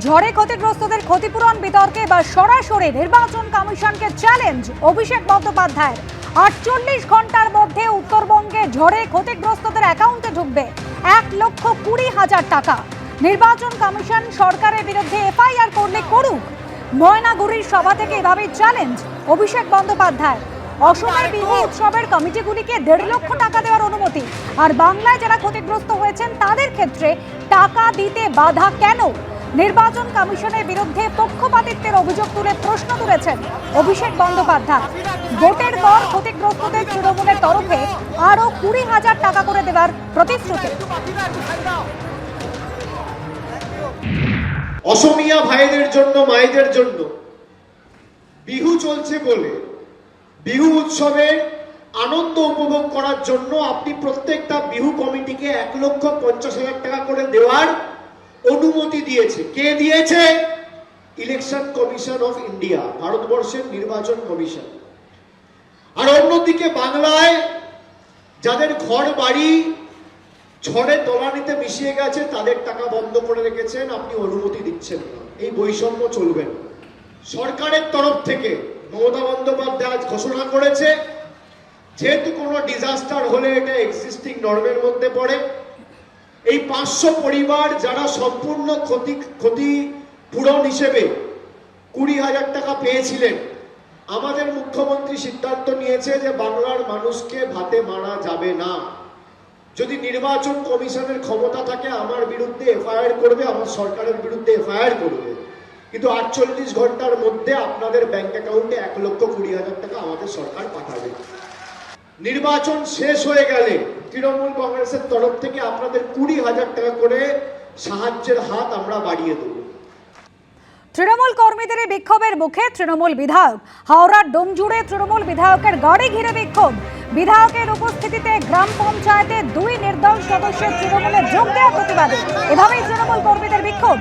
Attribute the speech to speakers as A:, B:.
A: ঝড়ে ক্ষতিগ্রস্তদের ক্ষতিপূরণ বিতর্কে বা সরাসরি নির্বাচন কমিশনকে চ্যালেঞ্জ, অভিষেক বন্দ্যোপাধ্যায়ের। আটচল্লিশ ঘণ্টার মধ্যে উত্তরবঙ্গে ঝড়ে ক্ষতিগ্রস্তদের অ্যাকাউন্টে ঢুকবে এক লক্ষ কুড়ি হাজার টাকা। নির্বাচন কমিশন সরকারের বিরুদ্ধে এফআইআর করলে করুক। ময়নাগুড়ির সভা থেকে এভাবেই চ্যালেঞ্জ, অভিষেক বন্দ্যোপাধ্যায়। অসমের বিহু উৎসবের কমিটিগুলিকে দেড় লক্ষ টাকা দেওয়ার অনুমতি। আর বাংলায় যারা ক্ষতিগ্রস্ত হয়েছেন তাদের ক্ষেত্রে টাকা দিতে বাধা কেন? নির্বাচন কমিশনের বিরুদ্ধে পক্ষপাতিত্বের অভিযোগ তুলে প্রশ্ন তুলেছেন অভিষেক বন্দ্যোপাধ্যায়। ভোটের পর ক্ষতিগ্রস্তদের তৃণমূলের তরফে আরও কুড়ি হাজার টাকা করে দেওয়ার প্রতিশ্রুতি।
B: অসমিয়া ভাইদের জন্য মায়েদের জন্য বিহু চলছে বলে বিহু উৎসবের আনন্দ উপভোগ করার জন্য আপনি প্রত্যেকটা বিহু কমিটিকে এক লক্ষ পঞ্চাশ হাজার টাকা করে দেওয়ার অনুমতি দিয়েছে। কে দিয়েছে? ইলেকশন কমিশন অফ ইন্ডিয়া ভারতবর্ষের নির্বাচন কমিশন আর অন্যদিকে বাংলায় যাদের ঘর বাড়ি ঝড়ে তলানিতে মিশিয়ে গেছে, তাদের টাকা বন্ধ করে রেখেছেন, আপনি অনুমতি দিচ্ছেন না। এই বৈষম্য চলবে না। সরকারের তরফ থেকে মমতা বন্দ্যোপাধ্যায় আজ ঘোষণা করেছে, যেহেতু কোনো ডিজাস্টার হলে এটা এক্সিস্টিং নর্মের মধ্যে পড়ে এই পাঁচশো পরিবার যারা সম্পূর্ণ ক্ষতি ক্ষতি পূরণ হিসেবে কুড়ি হাজার টাকা পেয়েছিলেন, আমাদের মুখ্যমন্ত্রী সিদ্ধান্ত নিয়েছে যে বাংলার মানুষকে ভাতে মারা যাবে না। যদি নির্বাচন কমিশনের ক্ষমতা থাকে, আমার বিরুদ্ধে এফআইআর করবে, আমার সরকারের বিরুদ্ধে এফআইআর করবে। কিন্তু আটচল্লিশ ঘণ্টার মধ্যে আপনাদের ব্যাংক অ্যাকাউন্টে এক লক্ষ কুড়ি হাজার টাকা আমাদের সরকার পাঠাবে। নির্বাচন শেষ হয়ে গেলে তৃণমূল কংগ্রেসের তরফ থেকে আপনাদের কুড়ি হাজার টাকা করে সাহায্যের হাত আমরা বাড়িয়ে দেবো।
A: তৃণমূল কর্মীদের বিক্ষোভের মুখে তৃণমূল বিধায়ক হাওড়ার ডোমজুড়ে তৃণমূল বিধায়কের গাড়ি ঘিরে বিক্ষোভ। বিধায়কের উপস্থিতিতে গ্রাম পঞ্চায়েতে দুই নির্দল সদস্যের তৃণমূলে যোগ দেওয়া প্রতিবাদে। এভাবেই তৃণমূল কর্মীদের বিক্ষোভ।